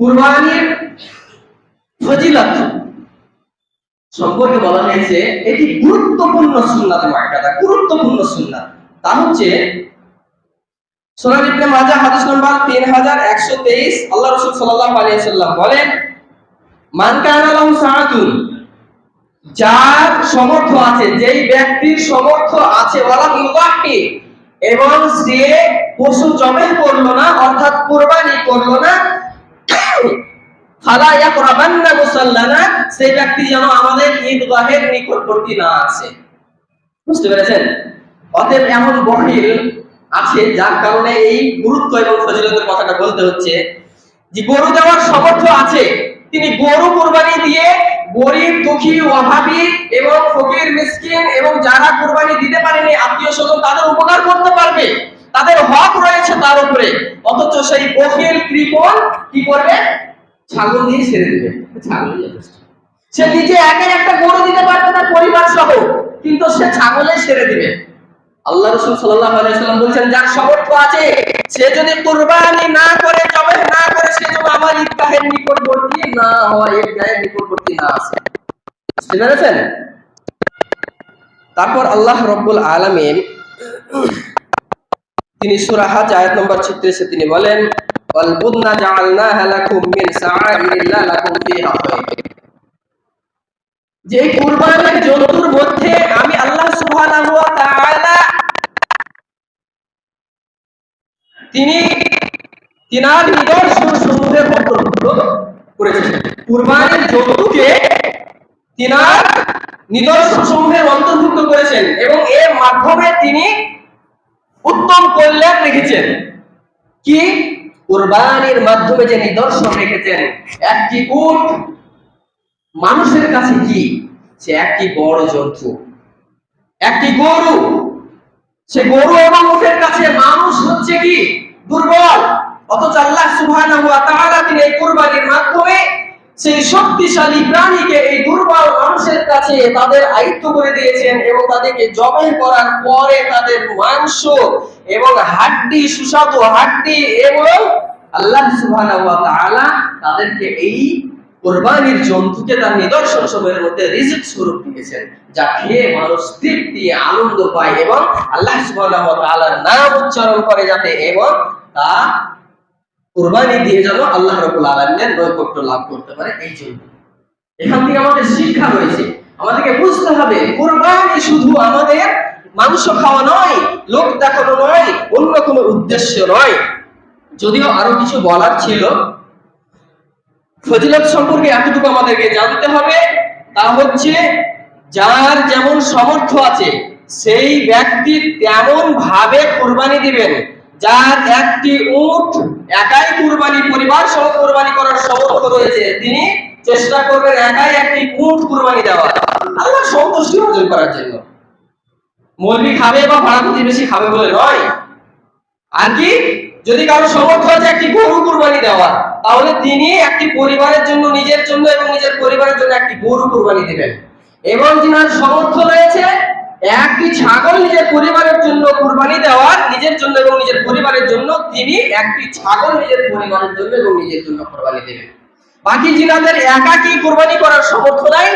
কুরবানির ফজিলত। সম্পর্কে বলা হয়েছে, এটি গুরুত্বপূর্ণ সুন্নাত গুরুত্বপূর্ণ সুন্নাত। তা হচ্ছে হাদিস নাম্বার 3123 আল্লাহ রাসূল সাল্লাল্লাহু আলাইহি সাল্লাম বলেন কানা লাহু সাআতুন যার সমর্থ আছে, যেই ব্যক্তির সমর্থ আছে ওয়ালা মুবাহি এবং সে পশু জবাই করল না, অর্থাৎ কুরবানি করল না ফালা ইয়াকরাবান্না মুসাল্লানা, সেই ব্যক্তি যেন আমাদের ঈদগাহের নিকটবর্তী না আছে। বুঝতে পেরেছেন? অতএব এমন বহিল আছে, যার কারণে এই গুরুত্ব এবং ফজিলতের কথাটা বলতে হচ্ছে যে, গরু দেওয়ার সামর্থ্য আছে। তিনি গরু কোরবানি দিয়ে গরিব, দুঃখী, অভাবী এবং ফকির, মিসকিন এবং যারা কোরবানি দিতে পারেনি আত্মীয় স্বজন তাদের উপকার করতে পারবে। তাদের হক রয়েছে তার উপরে। অথচ সেই বহিল কৃপণ কি করবে? ছাগল দিয়ে ছেড়ে দেবে। ছাগল সে নিজে একা একটা গরু দিতে পারবে তার পরিবার সহ, কিন্তু সে ছাগলে ছেড়ে দিবে। আল্লাহ রসুল সাল্লাহ আলাইসাল্লাম বলছেন, যার সামর্থ্য আছে, সে যদি কুরবানি না করে জবে না করে, সে যেন আমার ঈদগাহের নিকটবর্তী না হয়, ঈদগাহের নিকটবর্তী না আসে বুঝতে পেরেছেন? তারপর আল্লাহ রব্বুল আলামিন তিনি সূরা হাজ আয়াত নম্বর 36 তিনি বলেন বুদনা জাআলনাহা লাকুম মিন সাআইরিল্লাহ লাকুম ফিহা খায়র যে কুরবানির জন্তুর মধ্যে আমি আল্লাহ সুবহানাহু ওয়া তাআলা তিনি তিনার নিদর্শন সমূহের অন্তর্ভুক্ত করেছেন। কুরবানির জন্তুকে তিনার নিদর্শন সমূহের অন্তর্ভুক্ত করেছেন এবং এর মাধ্যমে তিনি উত্তম কল্যাণ রেখেছেন। কি? কুরবানির মাধ্যমে যে নিদর্শন রেখেছেন, একটি উট মানুষের কাছে কি? সে একটি বড় জন্তু। একটি গরু। সে গরু এবং উটের কাছে মানুষ হচ্ছে কি? দুর্বল। অথচ আল্লাহ সুবহানাহু ওয়া তাআলা তিনি এই কুরবানির মাধ্যমে সেই শক্তিশালী প্রাণীকে এই দুর্বল মানুষের কাছে তাদের আয়ত্ত করে দিয়েছেন এবং তাদেরকে জবাই করার পরে তাদের মাংস এবং হাড্ডি, সুস্বাদু হাড্ডি এবং আল্লাহ তাআলা তাদেরকে এই কোরবানির জন্তুকে তার নিদর্শন সময়ের মধ্যে রিজিক স্বরূপ দিয়েছেন, যা খেয়ে মানুষ তৃপ্তি, আনন্দ পায় এবং আল্লাহ সুবহানাহু ওয়া নাম উচ্চারণ করে যাতে এবং তা কোরবানি দিয়ে যেন আল্লাহ রাব্বুল আলামিনের নৈকট্য লাভ করতে পারে, এই জন্য। এখান থেকে আমাদের শিক্ষা রয়েছে। আমাদেরকে বুঝতে হবে, কোরবানি শুধু আমাদের মাংস খাওয়া নয়, লোক দেখানো নয়, অন্য কোনো উদ্দেশ্য নয়। যদিও আরও কিছু বলার ছিল, ফজিলত সম্পর্কে এতটুকু আমাদেরকে জানতে হবে, তা হচ্ছে যার যেমন সামর্থ্য আছে, সেই ব্যক্তি তেমন ভাবে কোরবানি দিবেন। যার একটি উট একাই কুরবানি, পরিবার সহ কোরবানি করার সামর্থ্য রয়েছে, তিনি চেষ্টা করবেন একাই একটি উট কুরবানি দেওয়ার। আল্লাহ সন্তুষ্টি অর্জন করার জন্য। মৌলবি খাবে বা ভাড়া প্রতিবেশী খাবে বলে নয়। আর কি? যদি কারও সমর্থ আছে একটি গরু কুরবানি দেওয়ার তাহলে তিনি একটি পরিবারের জন্য নিজের জন্য এবং নিজের পরিবারের জন্য একটি গরু কুরবানি দিবেন। এবং যিনার সমর্থ রয়েছে, একটি ছাগল নিজের পরিবারের জন্য কুরবানি দেওয়ার, নিজের জন্য এবং নিজের পরিবারের জন্য তিনি একটি ছাগল নিজের পরিবারের জন্য এবং নিজের জন্য কুরবানি দেবেন। বাকি যিনাদের একাকি কুরবানি করার সমর্থ নাই,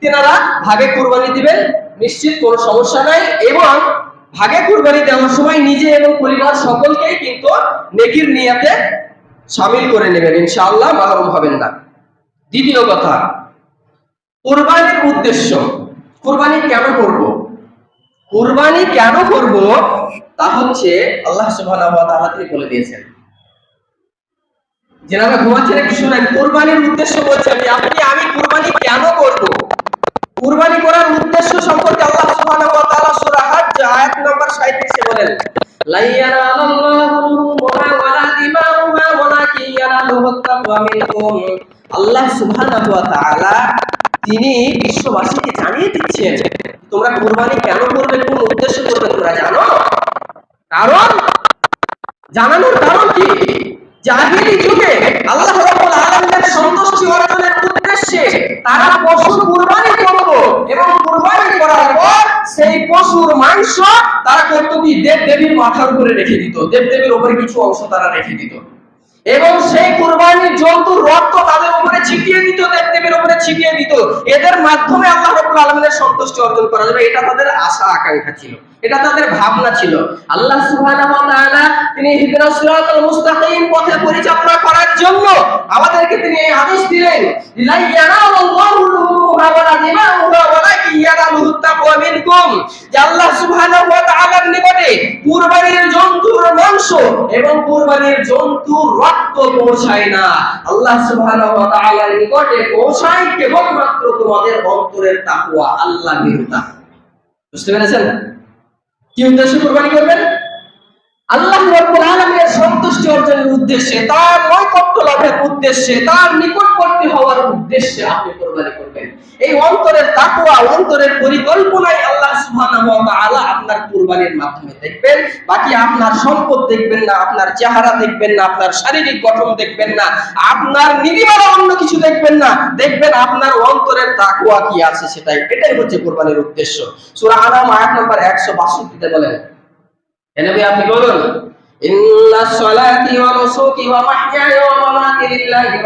তেনারা ভাগে কুরবানি দিবেন, নিশ্চিত কোনো সমস্যা নাই। এবং ভাগে কুরবানি দেওয়ার সময় নিজে এবং পরিবার সকলকেই কিন্তু নেকির নিয়াতে শামিল করে নেবেন। ইনশাআল্লাহ মাহরুম হবেন না। দ্বিতীয় কথা, কোরবানির উদ্দেশ্য। কোরবানি কেন করব? কোরবানি কেন করব? তা হচ্ছে আল্লাহ সুবহানাহু ওয়া তাআলা বলে দিয়েছেন। যেনারা ঘুমাচ্ছেন একটু শুনেন, কোরবানির উদ্দেশ্য বলছেন যে আপনি আমি কোরবানি কেন করব? কুরবানি করার নম্বর 37 বলেন তিনি বিশ্ববাসীকে জানিয়ে দিচ্ছেন, তোমরা কুরবানি কেন করবে, কোন উদ্দেশ্য করবে, তোমরা জানো? কারণ, জানানোর কারণ কি? যুগে আল্লাহ সন্তুষ্টি অর্জনের উদ্দেশ্যে তারা পশু কুরবানি করত এবং কুরবানি করার পর সেই পশুর মাংস তারা করতো কি দেব দেবীর মাথার উপরে রেখে দিত। দেব দেবীর উপরে কিছু অংশ তারা রেখে দিত। এবং সেই কুরবানির জন্তুর রক্ত তাদের উপরে ছিটিয়ে দিত দেবদেবীর উপরে ছিটিয়ে দিত। এদের মাধ্যমে আল্লাহ রাব্বুল আলামিনের সন্তুষ্টি অর্জন করা যাবে। এটা তাদের আশা, আকাঙ্ক্ষা ছিল। এটা তাদের ভাবনা ছিল। আল্লাহ সুবহানাহু ওয়া তাআলা তিনি ইহদিনাস সিরাতাল মুস্তাকিম পথে পরিচালনা করার জন্য আমাদেরকে তিনি এই আদেশ দিলেন লা ইয়ানালুল্লাহু লুহুমুহা ওয়ালা দিমাউহা ওয়ালাকিন ইয়ানালুহু তাকওয়া মিনকুম। যে আল্লাহ সুবহানাহু ওয়া তাআলার নিকটে কুরবানির জন্তুর মাংস এবং কুরবানির জন্তুর রক্ত পৌঁছায় আল্লাহ কেবলমাত্র তোমাদের অন্তরের আল্লাহ বুঝতে পেরেছেন? কি উদ্দেশ্যে কুরবানি করবেন? আল্লাহ সন্তুষ্টি অর্জনের উদ্দেশ্যে, তার নৈকট্য লাভের উদ্দেশ্যে, তার নিকটবর্তী হওয়ার উদ্দেশ্যে আপনি কুরবানি করবেন। এই অন্তরের তাকওয়া, অন্তরের পরিকল্পনায় আল্লাহ সুবহানাহু ওয়া তাআলা আপনার কুরবানির মাধ্যমে দেখবেন। বাকি আপনার সম্পদ দেখবেন না, আপনার চেহারা দেখবেন না, আপনার শারীরিক গঠন দেখবেন না, আপনার নিরিমালা অন্য কিছু দেখবেন না, দেখবেন আপনার অন্তরের তাকওয়া কি আছে সেটাই। এটাই হচ্ছে কুরবানির উদ্দেশ্য। সূরা আনাম, আয়াত নাম্বার 162 তে বলেন। নবী আপনি বলুন। ওয়া নুসুকি ওয়া মাহইয়ায়া ওয়া মামাতি লিল্লাহি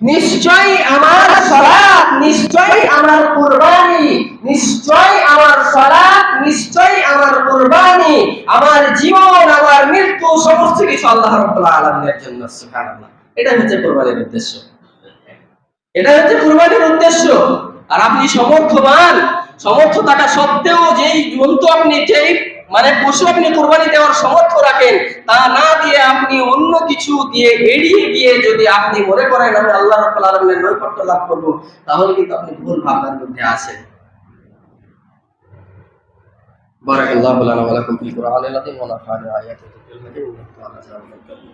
নিশ্চয় আমার আমার কুরবানি আমার আমার কুরবানি, আমার জীবন, আমার মৃত্যু, সমস্ত কিছু আল্লাহ রাব্বুল জন্য এটা হচ্ছে কুরবানির উদ্দেশ্য। এটা হচ্ছে কুরবানির উদ্দেশ্য। আর আপনি সমর্থবান, সমর্থ থাকা সত্ত্বেও যেই জন্তু আপনি, যেই মানে পশু আপনি কোরবানি দেওয়ার সমর্থ রাখেন তা না দিয়ে আপনি অন্য কিছু দিয়ে এড়িয়ে গিয়ে যদি আপনি মনে করেন আমি আল্লাহ রাব্বুল আলামিনের নৈকট্য লাভ করব তাহলে কিন্তু আপনি ভুল ভাবনার মধ্যে আছেন بارك الله لنا ولكم في القرآن العظيم ونفعني وآياته في الحكيم إنه تعالى جامع الكريم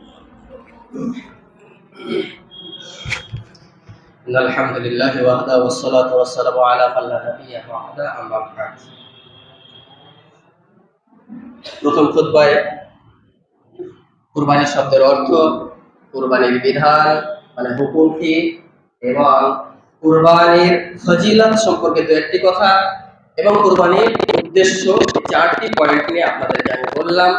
إن الحمد لله وحده والصلاة والسلام على من لا نبي بعده أما بعد প্রথম খুদ্বায় কুরবানি শব্দের অর্থ কুরবানির বিধান মানে হুকুম কি? এবং কুরবানির ফজিলত সম্পর্কে দু একটি কথা এবং কুরবানির উদ্দেশ্য চারটি পয়েন্ট নিয়ে আপনাদের আমি বললাম।